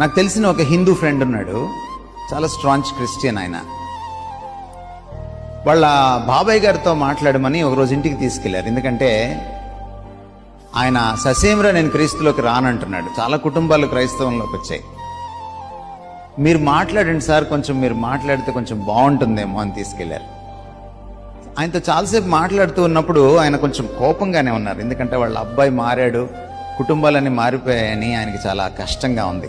నాకు తెలిసిన ఒక హిందూ ఫ్రెండ్ ఉన్నాడు. చాలా స్ట్రాంగ్ క్రిస్టియన్ ఆయన. వాళ్ళ బాబాయ్ గారితో మాట్లాడమని ఒకరోజు ఇంటికి తీసుకెళ్ళారు. ఎందుకంటే ఆయన ససేమిరా నేను క్రీస్తులోకి రానంటున్నాడు. చాలా కుటుంబాలు క్రైస్తవంలోకి వచ్చాయి. మీరు మాట్లాడండి సార్ కొంచెం మీరు మాట్లాడితే కొంచెం బాగుంటుందేమో అని తీసుకెళ్ళారు. ఆయనతో చాలాసేపు మాట్లాడుతూ ఉన్నప్పుడు ఆయన కొంచెం కోపంగానే ఉన్నారు. ఎందుకంటే వాళ్ళ అబ్బాయి మారాడు కుటుంబాలన్నీ మారిపోయాయని ఆయనకి చాలా కష్టంగా ఉంది.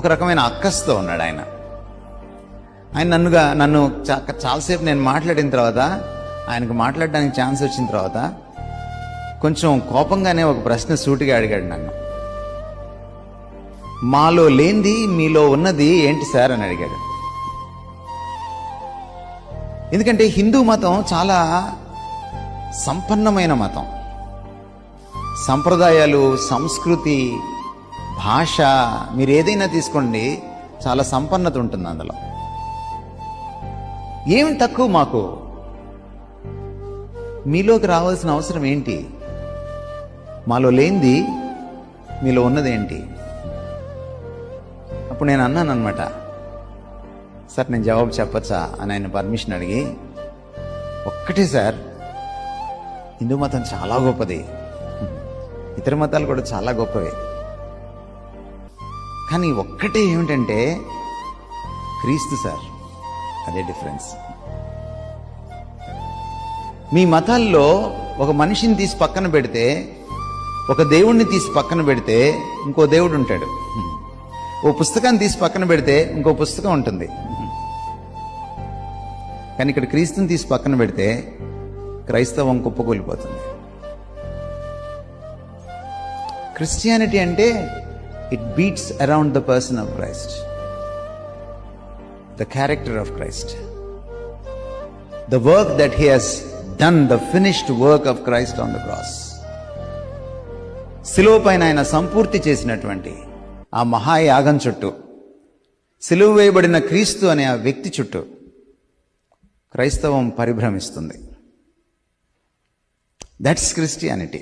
ఒక రకమైన అక్కస్తో ఉన్నాడు ఆయన. ఆయన నన్నుగా నన్ను చాలాసేపు నేను మాట్లాడిన తర్వాత ఆయనకు మాట్లాడడానికి ఛాన్స్ వచ్చిన తర్వాత కొంచెం కోపంగానే ఒక ప్రశ్న సూటిగా అడిగాడు నన్ను. మాలో లేనిది మీలో ఉన్నది ఏంటి సార్? అని అడిగాడు. ఎందుకంటే హిందూ మతం చాలా సంపన్నమైన మతం. సంప్రదాయాలు సంస్కృతి భాష మీరు ఏదైనా తీసుకోండి చాలా సంపన్నత ఉంటుంది అందులో. ఏమి తక్కువ మాకు? మీలోకి రావాల్సిన అవసరం ఏంటి? మాలో లేనిది మీలో ఉన్నదేంటి? అప్పుడు నేను అన్నాను అనమాట సార్ నేను జవాబు చెప్పచ్చా అని ఆయన పర్మిషన్ అడిగి ఒక్కటే సార్ హిందూ మతం చాలా గొప్పది. ఇతర మతాలు కూడా చాలా గొప్పవే. కానీ ఒక్కటే ఏమిటంటే క్రీస్తు సార్ అదే డిఫరెన్స్. మీ మతాల్లో ఒక మనిషిని తీసి పక్కన పెడితే ఒక దేవుణ్ణి తీసి పక్కన పెడితే ఇంకో దేవుడు ఉంటాడు. ఓ పుస్తకాన్ని తీసి పక్కన పెడితే ఇంకో పుస్తకం ఉంటుంది. కానీ ఇక్కడ క్రీస్తుని తీసి పక్కన పెడితే క్రైస్తవం కుప్పకూలిపోతుంది. క్రిస్టియానిటీ అంటే it beats around the person of Christ the character of Christ the work that he has done the finished work of Christ on the cross సిలువ పైన ఆయన సంపూర్తి చేసినటువంటి ఆ మహాయాగం చుట్టూ సిలువ వేయబడిన క్రీస్తు అనే ఆ వ్యక్తి చుట్టూ క్రైస్తవం పరిభ్రమిస్తుంది. That's Christianity